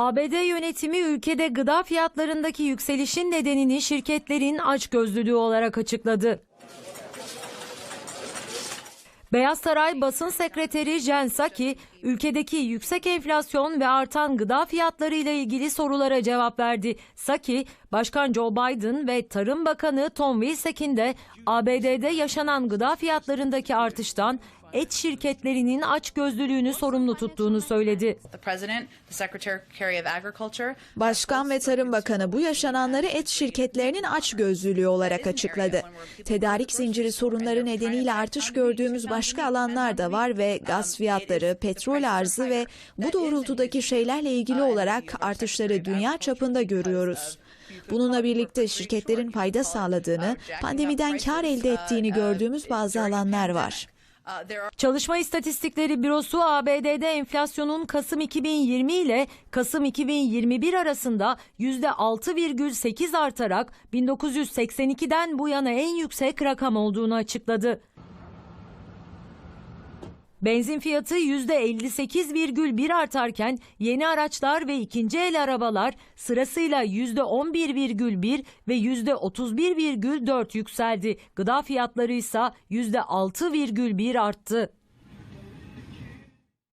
ABD yönetimi ülkede gıda fiyatlarındaki yükselişin nedenini şirketlerin açgözlülüğü olarak açıkladı. Beyaz Saray Basın Sekreteri Jen Psaki, ülkedeki yüksek enflasyon ve artan gıda fiyatları ile ilgili sorulara cevap verdi. Psaki, Başkan Joe Biden ve Tarım Bakanı Tom Vilsack'in de ABD'de yaşanan gıda fiyatlarındaki artıştan et şirketlerinin açgözlülüğünü sorumlu tuttuğunu söyledi. Başkan ve Tarım Bakanı bu yaşananları et şirketlerinin açgözlülüğü olarak açıkladı. Tedarik zinciri sorunları nedeniyle artış gördüğümüz başka alanlar da var ve gaz fiyatları, petrol arzı ve bu doğrultudaki şeylerle ilgili olarak artışları dünya çapında görüyoruz. Bununla birlikte şirketlerin fayda sağladığını, pandemiden kar elde ettiğini gördüğümüz bazı alanlar var. Çalışma İstatistikleri Bürosu ABD'de enflasyonun Kasım 2020 ile Kasım 2021 arasında %6,8 artarak 1982'den bu yana en yüksek rakam olduğunu açıkladı. Benzin fiyatı %58,1 artarken yeni araçlar ve ikinci el arabalar sırasıyla %11,1 ve %31,4 yükseldi. Gıda fiyatları ise %6,1 arttı.